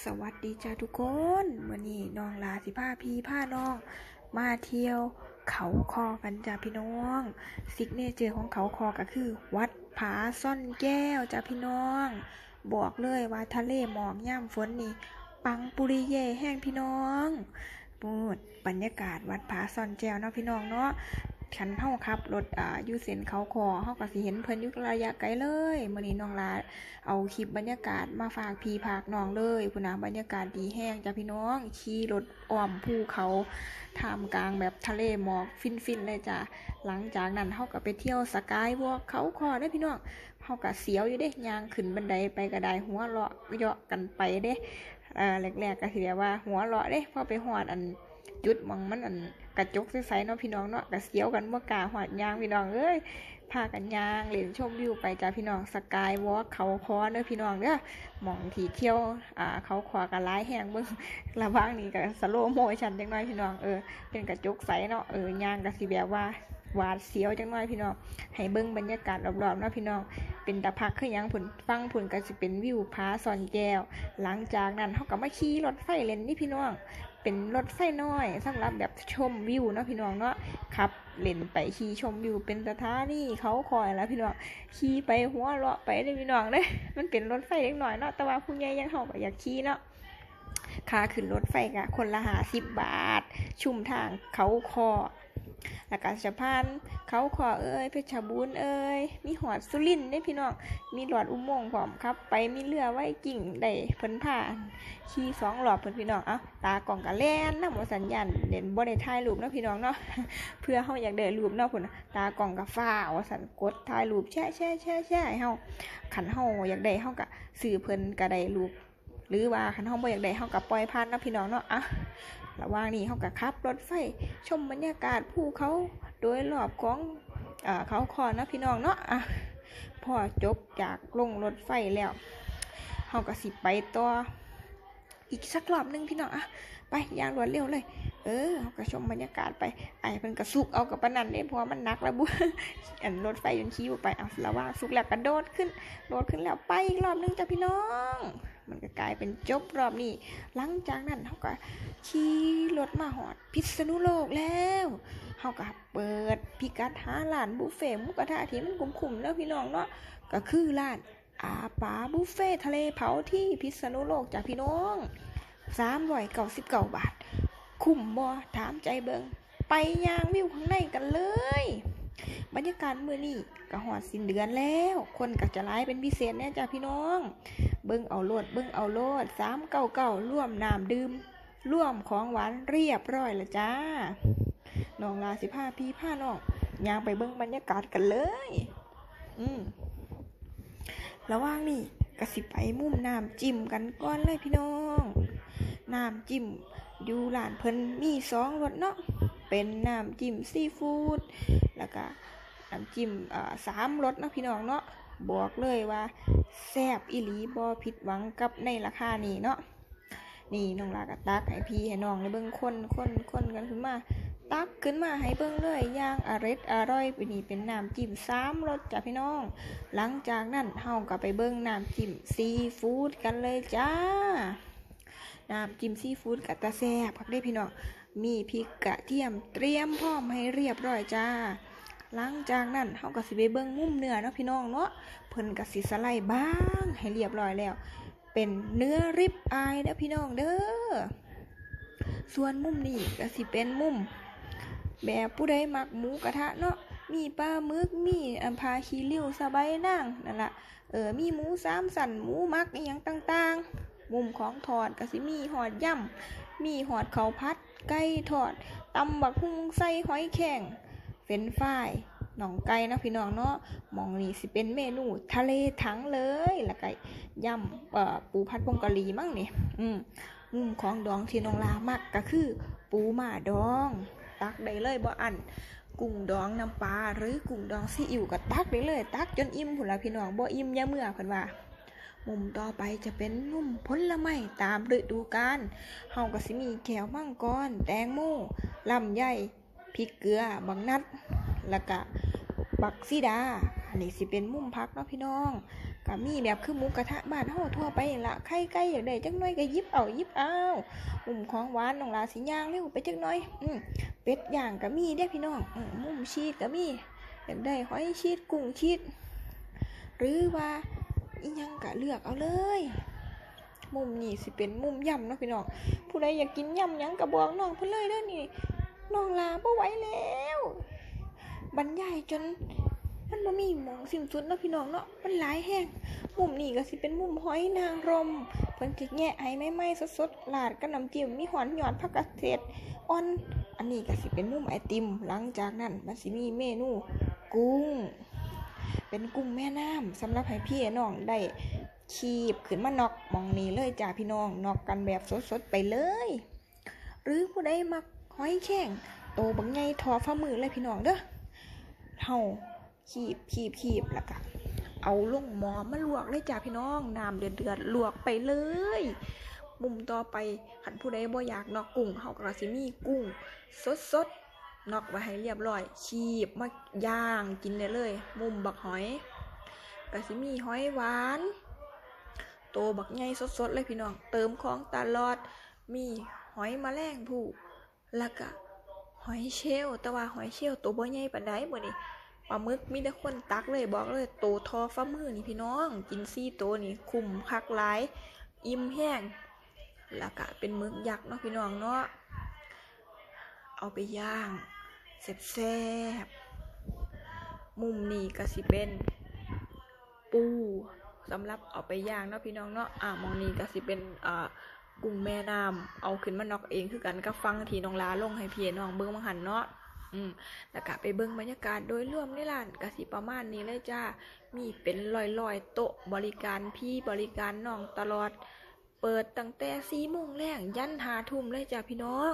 สวัสดีจ้าทุกคนมื่อนี้น้องลาสิพาพี่พาน้อง มาเที่ยวเขาคอกันจ้าพี่น้องซิกเนเจอร์ของเขาคอก็คือ วัดผาซ่อนแก้วจ้าพี่น้อง บอกเลยว่าทะเลหมอกย่ำฝนนี่ปังปุริเย่แห้งพี่น้องปูดบรรยากาศวัดผาซ่อนแก้วเนาะพี่น้องเนาะ ขันเฮาครับรถอ่ายูเส้นเขาคอเฮาก็สิเห็นเพิ่นอยู่ระยะไกลเลยมื้อนี้น้องลาเอาคลิปบรรยากาศมาฝากพี่ภาคน้องเลยพุ่นนะบรรยากาศดีแห้งจ้ะพี่น้องขี่รถอ้อมภูเขาท่ามกลางแบบทะเลหมอกฟินๆเลยจ้ะหลังจากนั้นเฮาก็ไปเที่ยวสกายวอล์กเขาคอได้พี่น้องเฮาก็เสียวอยู่เด้ยางขึ้นบันไดไปก็ได้หัวเราะเยาะกันไปเด้เอ่อแรกๆก็สิเรียว่าหัวเราะเด้พอไปฮอดอันจุดมองมันอัน กระจกใสๆเนาะพี่น้องเนาะก็เสียวกันบ่กาฮอดยางพี่น้องเอ้ยพากันยางเล่นชมวิวไปจ้าพี่น้องสกายวอล์กเขาคอเด้อพี่น้องเด้อหมองที่เที่ยวอ่าเขาขวากันร้ายแหงเบิ่งระว่างนี้กับสโลโมชันจังน้อยพี่น้องเออเป็นกระจกใสเนาะเออยางก็สิแบบว่าหวาดเสียวจังน้อยพี่น้องให้เบิ่งบรรยากาศรอบๆเนาะพี่น้องเป็นตะพักคือหยังผุนฟังผุนก็สิเป็นวิวผาซอนแก้ว หลังจากนั้นเฮาก็มาขี่รถไฟเล่นนี่พี่น้อง เป็นรถไฟน้อยสำหรับแบบชมวิวเนาะพี่น้องเนาะขับเล่นไปขี่ชมวิวเป็นสถานีเขาคอยแล้วพี่น้องขี่ไปหัวเราะไปเลยพี่น้องเลยมันเป็นรถไฟเล็กหน่อยเนาะแต่ว่าผู้ใหญ่ยังเขาก็อยากขี่เนาะค่าขึ้นรถไฟกะคนละหาสิบบาท ชุ่มทางเขาคอ แล้วก็สะพานเขาคอเอ้ยเพชรบูรณ์เอ้ยมีหอดสุรินทร์เด้พี่น้องมีหลอดอุโมงค์พร้อมครับ ไปมีเรือไว้กิ่งได้เพิ่นผ่านขี่สองหลอบเพื่อนพี่น้องเอ้าตากล่องกะแล่นนะหมดสัญญาณเด่นบ่ได้ถ่ายรูปเนาะพี่น้องเนาะเพื่อเฮาอยากได้รูปเนาะพุ่นตากล่องกะฟ้าว่าสันกดถ่ายรูปแช่แช่แช่แช่ให้เฮาคันเฮาอยากได้เฮาก็ซื้อเพิ่นก็ได้รูปหรือว่าคันเฮาบ่อยากได้เฮาก็ปล่อยผ่านเนาะพี่น้องเนาะอะ ระหว่างนี้เขาก็ขับรถไฟชมบรรยากาศภูเขาโดยรอบของอเขาคอนะพี่น้องเนาะอะพอจบจากลงรถไฟแล้วเขาก็สิไปต่ออีกสักรอบนึงพี่น้องอะไปอย่างรวดเร็วเลย เออเขาก็ชมบรรยากาศไปไอ้เพิ่นก็สุกเอากับปนันเนี่ยเพราะว่ามันหนักแล้วบุอันรถไฟยนต์ขี่ออกไปเอาแล้วว่าสุกแล้วกระโดดขึ้นโดดขึ้นแล้วไปอีกรอบหนึงจ้ะพี่น้อง มันก็กลายเป็นจบรอบนี้ หลังจากนั้นเขาก็ขี่รถมาหอดพิษณุโลกแล้วเขาก็เปิดพิกัดหาร้านบุฟเฟ่มุกกระทะที่มันคุ้มๆแล้วพี่น้องเนาะก็คือร้านอาปาบุฟเฟ่ทะเลเผาที่พิษณุโลกจากพี่น้องสามร้อยเก้าสิบเก้าบาท คุ้มบ่ถามใจเบิงไปยางวิวข้างในกันเลย บรรยากาศมื้อนี้ก็หอดสิ้นเดือนแล้ว คนก็จะร้ายเป็นพิเศษแน่จ้าพี่น้อง เบิ่งเอาโลดเบิ่งเอาโลดสามเก้าเก้าร่วมน้ำดื่มร่วมของหวานเรียบร้อยล้วจ้าน้องลาสิพาพี่พาน้องยางไปเบิ่งบรรยากาศกันเลย อืมระว่างนี้ก็สิไปมุมน้ำจิ้มกันก่อนเลยพี่น้อง น้ำจิ้ม อยู่ร้านเพิ่นมีสองรสเนาะเป็นน้ำจิ้มซีฟู้ดแล้วก็น้ำจิ้มอ่าสามรสเนาะพี่น้องเนาะบอกเลยว่าแซ่บอีหลีบ่ผิดหวังกับในราคานี้เนาะนี่น้องลากะตักให้พี่ให้น้องเลยเบิ่งคนคนคนกันขึ้นมา ตักขึ้นมาให้เบิ่งเลยย่างอร็ดอร่อยไปนี่เป็นน้ำจิ้มสามรสจ้ะพี่น้อง หลังจากนั้นเฮาก็ไปเบิ่งน้ำจิ้มซีฟู้ดกันเลยจ้า น้ำจิ้มซีฟู้ดกับตาแซ่บครับเด้พี่น้องมีพริกกระเทียมเตรียมพร้อมให้เรียบร้อยจ้าหลังจากนั้นเฮาก็สิไปเบิ่งมุมเนื้อเนาะพี่น้องเนาะเพิ่นก็สิสไลด์บางให้เรียบร้อยแล้ว เป็นเนื้อริบอายเด้อพี่น้องเด้อส่วนมุมนี้ก็สิเป็นมุม แบบผู้ใดมักหมูกระทะเนาะมีปลาหมึกมีอันพาคีริ้วสบายนางนั่นละเออมีหมูสามสันหมูมักอหยังต่าง ๆ มุมของทอดก็สิมีหอดย่ำมีหอดเขาพัด ไก่ทอดตำบักฮุงใส่หอยแข็งเฟนช์ฟรายหนองไก่นะพี่น้องเนาะมองนี่สิเป็นเมนูทะเลถังเลยแล้วก็ย่ำปูผัดผงกะหรี่มั้งนี่อืมมุมของดองที่น้องลามักก็คือ ปูหมาดอง ตักได้เลยบ่อันกุ้งดองน้ำปลาหรือกุ้งดองซีอิ๊วก็ตักได้เลย ตักจนอิ่มพุ่นละพี่น้องบ่อิ่มยาเมื่อเพิ่นว่า มุมต่อไปจะเป็นมุมผลไม้ตามฤดูกาลเฮาก็สิมีแก้วมังกร แตงโมลำไยพริกเกลือ บักนัด แล้วก็บักซีดา อันนี้สิเป็นมุมพักเนาะพี่น้องก็มีแบบคือหมูกระทะบ้านเฮาทั่วไปละไข่ไก่อยากได้จักน่อยก็ยิบเอายิบเอามุมของหวานน้องลาสิย่างเร็วไปจักน่อย อืเป็ดย่างก็มีเด้พี่น้องอมมุมชีสก็มีอยากได้หอยชีสกุ้งชีสหรือว่า อีหยังก็เลือกเอาเลย มุมนี่สิเป็นมุมยำเนาะพี่น้องผู้ใดอยากกินยำหยังก็บอกน้องเพิ่นเลยเด้อนี่น้องลาบ่ไหวแล้วบรรยายจนมันบ่มีหมองสิ้นสุดเนาะพี่น้องเนาะมันหลายแห้งมุมนี้ก็สิเป็นมุมหอยนางรมเพิ่นสิแงะไอ้ไม้ๆสดๆลาดกับน้ำจิ้มมีหอนหยอดผักกาดเศษอ่อนอันนี้ก็สิเป็นมุมไอติม หลังจากนั้นมันสิมีเมนูกุ้ง เป็นกุ้งแม่น้ำสำหรับให้พี่น้องได้คีบขึ้นมานอกมองนี้เลยจ้าพี่น้องนอกกันแบบสดๆไปเลย หรือผู้ใดมักหอยแข็งโตบักใหญ่ทอฝ่ามือเลยพี่น้องเด้อเฮาขีบขีบขีบแล้วก็เอาลงหมอมาลวกเลยจ้าพี่น้องน้ำเดือดเดือดลวกไปเลยมุมต่อไปขันผู้ใดบ่อยากนอกกุ้งเฮาก็สิมีกุ้ง สดสดๆ นอกไว้ให้เรียบร้อยขีบมาย่างกินได้เลย มุมบักหอยก็สิมีหอยหวานโตบักใหญ่สดสดๆเลยพี่น้อง เติมของตลอด มีหอยแมลงภู่แล้วก็หอยเชลแต่ว่าหอยเชลตัวบ่ใหญ่ปานใดมื้อนี้ปลาหมึกมีแต่คนตักเลยบอกเลยโตทอฟ้ามือนี่พี่น้อง กินซี่โตนี่คุ้มคักหลาย อิ่มแห้งแล้วก็เป็นหมึกยักษ์เนาะพี่น้องเนาะเอาไปย่าง แซ่บๆมุมนี้ก็สิเป็น ปูสำหรับเอาไปย่างเนาะพี่น้องเนาะอ่ามองนี้ก็สิเป็นอ่ากุ้งแม่น้ำเอาขึ้นมานอกเองคือกันก็ฟังทีน้องลาลงให้เพี่น้องเบิ่งมังหันเนาะอืมแล้วก็ไปเบิ่งบรรยากาศโดยรวมในร้านก็สิประมาณนี้เลยจ้า มีเป็นลอยๆโต๊ะบริการพี่บริการน้องตลอด เปิดตั้งแต่สี่โมงแรงยันหาทุ่มเลยจ้าพี่น้อง